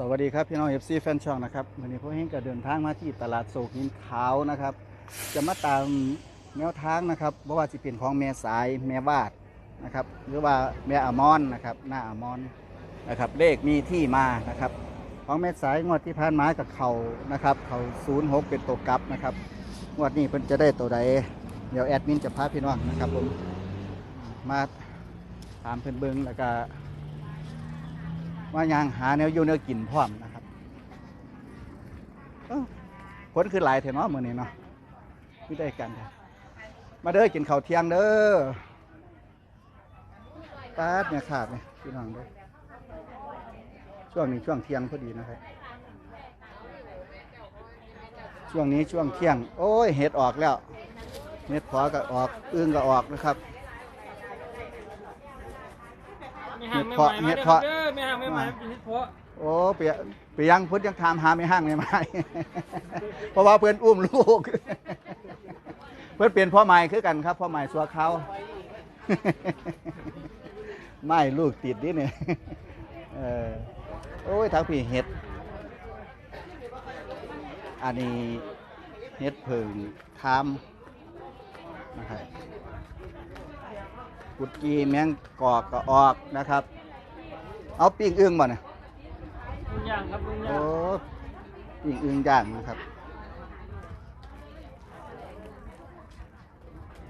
สวัสดีครับพี่น้องเอฟซีแฟนช่องนะครับวันนี้พวกเฮงก็เดินทางมาที่ตลาดโศกหินขาวนะครับ จะมาตามแนวทางนะครับเพราะว่าสิเป็นของแม่สายแม่วาดนะครับ หรือว่าแม่อมอนนะครับ หน้าอมอนนะครับเลขมีที่มานะครับ ของแม่สายงวดที่ผ่านมากับเขานะครับ เขาศูนย์หกเป็นตัวกลับนะครับงวดนี้เพิ่นจะได้ตัวใดเดี๋ยวแอดมินจะพาพี่น้องนะครับผมมาตามเพิ่นเบิงแล้วก็ ว่ายางหาแนวอยู่แนวกินพร้อมนะครับเอ้าคนคือหลายเถอะเนาะมือนี้เนาะพี่ได้กันเถอะมาเด้อกินข้าวเที่ยงเด้อปาดเนี่ยขาดเนี่ยพี่น้องเด้อช่วงนี้ช่วงเที่ยงพอดีนะครับ ช่วงนี้ช่วงเที่ยง โอ้ยเห็ดออกแล้วเห็ดพอก็ออกอึ้งก็ออกนะครับไม่ห่างไม่เห็ดไหวเพาะมาเห็ดเด้อเพาะเด้อ ไม่ห่างไม่ไหวกินเห็ดเพาะโอ้เปียเปียงพุทธยังถามหาไม่ห้างไม่ไหมเพราะว่าเพื่อนอุ้มลูก เพื่อนเปลี่ยนพ่อใหม่คือกันครับพ่อใหม่สัวเขา ไม่ลูกติดดิเนี่ยเออโอ้ยทั้งพี่เห็ด อันนี้เห็ดผึ่งคามนะครับกุดกีแมงกอกก็ออกนะครับ เอาปิ้งอึ้งบ่เนี่ยลุงย่างครับลุงโอ้ย่างปิ้งอึ้งย่างนะครับ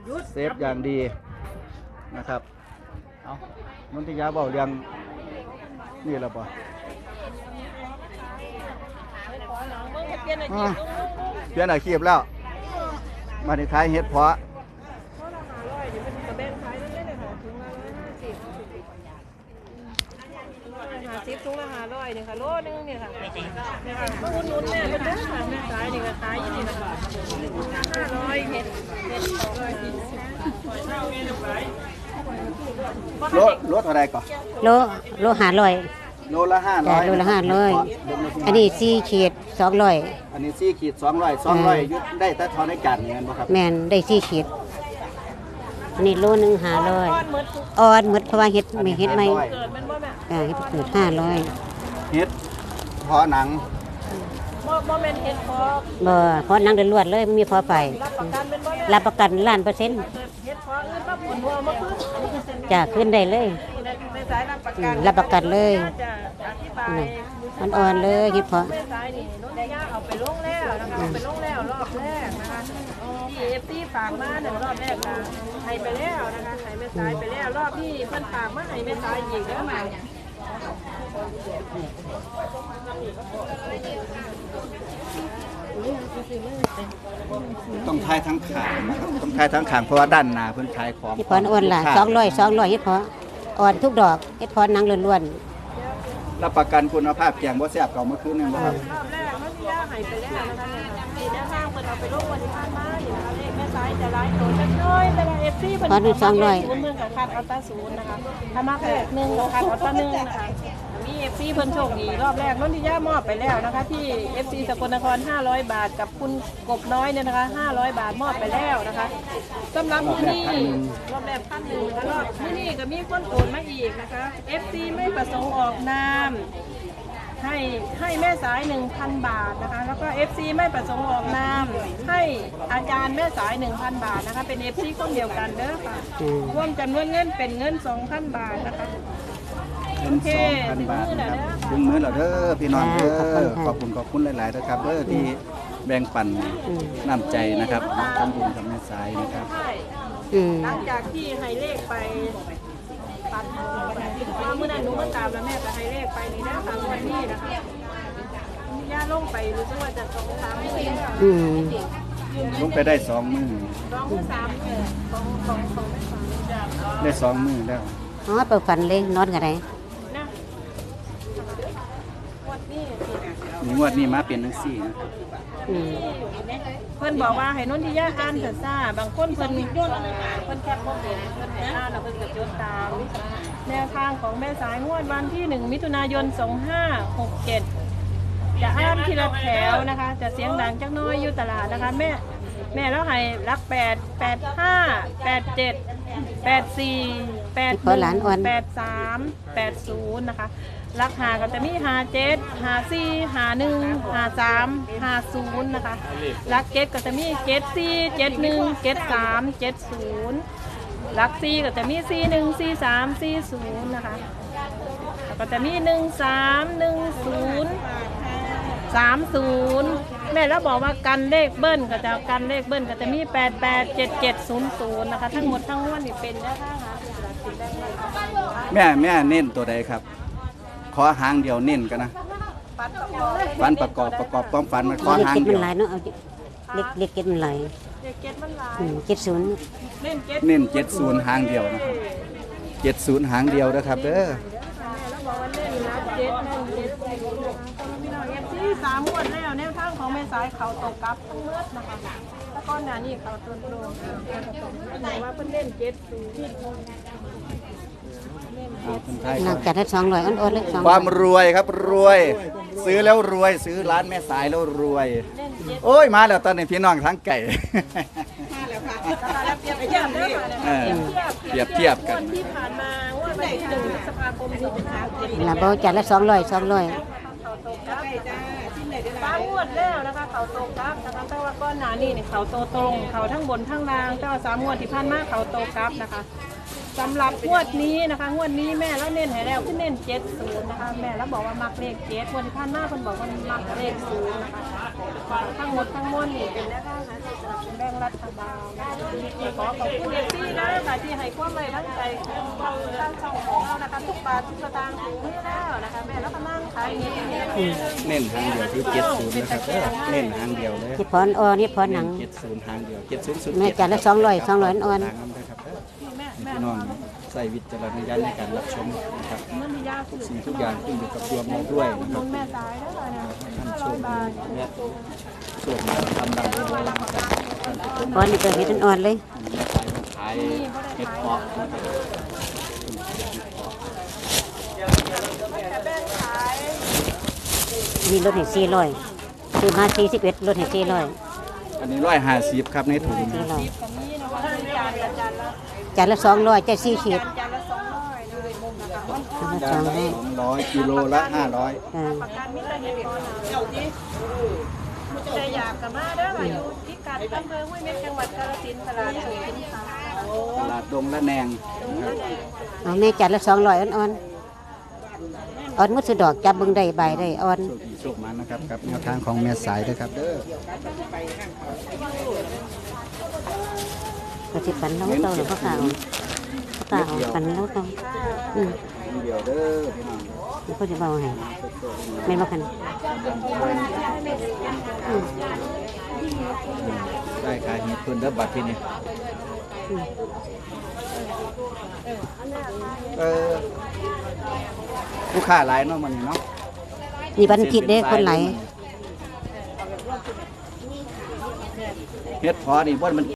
หยุดเซฟอย่างดีนะครับ เอานนทิยาเบาเรียงนี่และบ่อ่าเปลี่ยนอาชีพแล้ว มาในขายเห็ดเพาะ หาซิปถุงละห้าร้ อยเนี่ยค่ะโลนึงเนี่ยค่ะเนี่ยค่ะมาอุดหนุนแม่เป็นเด้อค่ะแม่ขายนี่ก็ขายอยู่นี่นะคะห้าร้อยเห็ดเห็ดสองร้อยสี่สิบโลโลเท่าไรก่อนโลโลหาร้อยโลละห้าร้จ้ะอยโลละห้าร้อยอันนี้สี่ขีดสองร้อยอันนี้สี่ขีดสองร้อยสองร้อยยุดได้แต่ทอนในกันเงินบ่ครับแมนได้สี่ขีดอันนี้โลหนึ่งหาร้อยก้อนหมดทุกอ่อนหมดเพราะว่าเห็ดไม่เห็ดไม่อันนี้เกิดมันบ่แม่อ่าเห็ดเกิดห้าร้อย เห็ดเพาะหนังบ่บ่แม่นเห็ดพอบ่เพราะนังเดือดรวดเลยไม่มีพอไป รับประกันเป็นบ่แม่รับประกันล้านเปอร์เซ็นต์เห็ดพออื่นมาผลหัวมาพึ่งอันนี้ก็เซ็นจะขึ้นได้เลย ในสายรับประอืกันมรับประกันเลย จะอธิบายมันอ่อนเลยเห็ดเพาะแม่สายนี่รถย่าเอาไปลงแล้วนะคะเอาไปลงแล้วรอบแรกนะคะที่เอฟซีฝากมาเนี่ยรอบแรกค่ะให้ไปแล้วนะคะให้แม่สายไปแล้วรอบที่เพิ่นฝากมาให้แม่สายอีกแล้วมา ต้องทายทั้งขางนะครับต้องทายทั้งขางเพราะว่าด้านหน้าเพิ่นขายของเห็ดเพาะอ่อนละสองร้อยสองร้อยเห็ดเพาะอ่อนทุกดอกเห็ดเพาะนังล้วนรับประกันคุณภาพแกงบ่แซ่บเก่าเมื่อคืนนี่บ่ครับรอบแรกมันย่าให้ไปแล้วนะคะที่ด้านข้างเพิ่นเอาไปลงวันที่ผ่านมาอยู่นะคะเลขแม่สายจะไล่โดนจักหน้อยแต่ว่าเอฟซีเพิ่นศูนย์เมืองกับคัดอัลตราศูนย์นะคะถ้ามาแปดหนึ่งกับคัดอัลตราหนึ่งนะคะ มีเอฟซีเพิ่นโชคดีรอบแรกนนทิยามอบไปแล้วนะคะ ที่เอฟซีสกลนคร 500 บาทกับคุณกบน้อยเนี่ยนะคะ 500 บาทมอบไปแล้วนะคะสำหรับมื้อนี้รอบแรกพันหนึ่งนะคะรอบมื้อนี้ก็มีคนโอนมาอีกนะคะเอฟซีไม่ประสงค์ออกนามให้ให้แม่สาย 1,000 บาทนะคะ แล้วก็ FC ไม่ประสงค์ออกนามให้อาจารย์แม่สาย 1,000 บาทนะคะ เป็น FC คนเดียวกันเด้อค่ะรวมจำนวนเงินเป็นเงิน 2,000 บาทนะคะ เงิน2,000บาทนะครับถึงมื้อแล้วเด้อพี่น้องเด้อขอบคุณขอบคุณหลาย ๆ นะครับเด้อที่แบ่งปันน้ำใจนะครับทำบุญกับแม่สายนะครับใช่ๆอืมหลังจากที่ให้เลขไปตัดว่าเมื่อนั้นหนูมาตามแล้วแม่ก็ให้เลขไปนี่นะตามวันนี้นะคะย่าลงไปรู้สึกว่าจะสองสามมื้อแล้วอืมลงไปได้สองมื้อสองหรือสามมื้อของของของแม่สาวได้สองมื้อแล้วอ๋อเปิดฝันเลยนอนกันไหนนะวันนี้มี งวดนี้มาเป็นจังซี่นะอืมเพิ่นบอกว่าให้นนทิยาอ่านแต่ซ่าบางคนเพิ่นย่นเพิ่นแคปบ่เห็นเพิ่นให้อ่านแล้วเพิ่นก็จดตาม แนวทางของแม่สายงวดวันที่ 1 มิถุนายน 2567 จะอ่านทีละแถวนะคะ จะเสียงดังจักหน้อยอยู่ตลาดนะคะ แม่แม่แล้วให้รัก8 8 5 8 7 8 4 8 1 8 3 8 0นย์นะคะรักหาก็จะมีหาเจ็ดหาสี่หาหนึ่งหาสามหาศูนย์นะคะรักเจ็ดก็จะมีเจ็ดสี่เจ็ดหนึ่งเจ็ดสามเจ็ดศูนย์รักสี่ก็จะมีสี่หนึ่งสี่สามสี่ศูนย์นะคะแล้วก็จะมีหนึ่งสามหนึ่งศูนย์สามศูนย์แม่แล้วบอกว่ากันเลขเบิ้ลก็จะกันเลขเบิ้ลก็จะมีแปดแปดเจ็ดเจ็ดศูนย์ศูนย์นะคะ ทั้งหมดทั้งมวลนี่เป็นได้ค่ะ แบ่งรัฐบาลแม่แม่เน้นตัวใดครับ ขอหางเดียวเน้นกันนะปันประกอบฟันประกอบประกอบความฝันมันขอเล็กหางเก็ดเดีมัยนวหลายเนาะเอาเล็กเล็กเก็ดมันหลายเด็กเก็ตมันหลายอืมเจ็ดศูนย์เล่นเก็ตเน้นเจ็ดศูนย์หางเดียวนะครับเจ็ดศูนย์หางเดียวนะครับเด้อแล้วบอกว่าเล่นนะเจ็ดเล่นเจ็ดสี่นะคะพี่น้องเอฟซีสามงวดแล้วแนวทางของแม่สายเขาตกกลับทั้งเมื่อนะคะ แล้วก็หนานี่เขาต้นโลงบอกว่าเพิ่นเล่นเจ็ดศูนย์เล่นอ่าคนไทยนอกจากได้สองร้อยอ่อนๆเลยสองความรวยครับรวย ซื้อแล้วรวยซื้อร้านแม่สายแล้วรวย โอ้ยมาแล้วตอนนี้พี่น้องทั้งไก่มาแล้วค่ะเปรียบเทียบเด้อค่ะเออเปรียบเปรียบเทียบกันที่ผ่านมางวดวันที่หนึ่งพฤษภาคมที่เป็นทางเจ็ดนะบ่จัดละสองร้อยสองร้อย ตกครับสามงวดแล้วนะคะเขาตกครับนะคะแต่ว่าก้อนหนานี่เนี่ยเขาโตตรงเขาทั้งบนทั้งล่างแต่ว่าสามงวดที่ผ่านมาเขาโตครับนะคะสำหรับงวดนี้นะคะงวดนี้แม่แล้วเน้นให้แล้วขึ้นเน้นเจ็ดศูนย์นะคะแม่แล้วบอกว่ามักเลขเจ็ดงวดที่ผ่านมาเพิ่นบอกว่ามักเลขศูนย์นะคะ ทั้งหมดทั้งมวลนี่เป็นแนวทางหาเสียงสนับสนุนแบ่งรัฐบาลนะคะขอขอบคุณเอฟซีนะคะที่ให้ความไว้วางใจเราตั้งช่องของเรานะคะทุกบาททุกสตางค์ถึงนี่แล้วนะคะแม่แล้วก็นั่งขายนี้เน้นหางเดียวคือเจ็ดศูนย์นะครับเด้อเน้นหางเดียวเลยเฮ็ดพรอ่อนเฮ็ดพรหนังเจ็ดศูนย์หางเดียวเจ็ดศูนย์ศูนย์แม่จัดละ200 200อ่อนหางนนะครับเด้อพี่น้อง ส่วิจารณญาณในการรับชมนะครับมันมียาคือสิ่งทุกอย่างขึ้นอยู่กับดวงเราด้วยนะคนรับนแม่ตายแล้วนะท่านห้าโชร้อคยดีบาทและโชคดีทำดังรวยนะครับท่านทุกคนพรนี่ก็เฮ็ดอ่อนๆเลยขายเห็ดเพาะนะครับแต่แบ่งขายมีลดให้สี่ร้อยซื้อมาสี่สิบเอ็ดลดให้สี่ร้อยอันนี้ร้อยห้าสิบครับในถุงสี่ร้อยกับนี้นะว่า จานละจานละจานละสองร้อยจะสี่ขีดจานละสองร้อยนะเลยมุมนะคะมันจานละจาสอนงละร้อยสองร้อยกิโลละห้าร้อยอ่าประกันมิตรเห็ดพอนะเจ้าที่แต่อยากกับมาเด้ออยู่ที่กัดอำเภอห้วยเม็กจังหวัดกาฬสินธุ์ตลาดสุขินทาตลาดดงละแนงนะครับเอาแม่จานละสองร้อยอ่อนๆอ่อนมุดสุดดอกจับเบิ่งได้ใบได้อ่อนโชคดีโชคมันนะครับกับแนวทางของแม่สายนะครับเด้อ ก็สิปันแล้วเต่าหรือพ่อขาวพ่อขาวปันแล้วเต่าอืมเดียวเด้อพี่น้องมันก็จะเบาให้แม่นบ่คันอืมได้ขายเห็ดเพิ่นเด้อบัตรที่นี่อืมเออลูกค้าหลายเนาะมันนี่เนาะนี่วันผิดเด้คนไหลายเฮ็ดพอนี่บ่มัน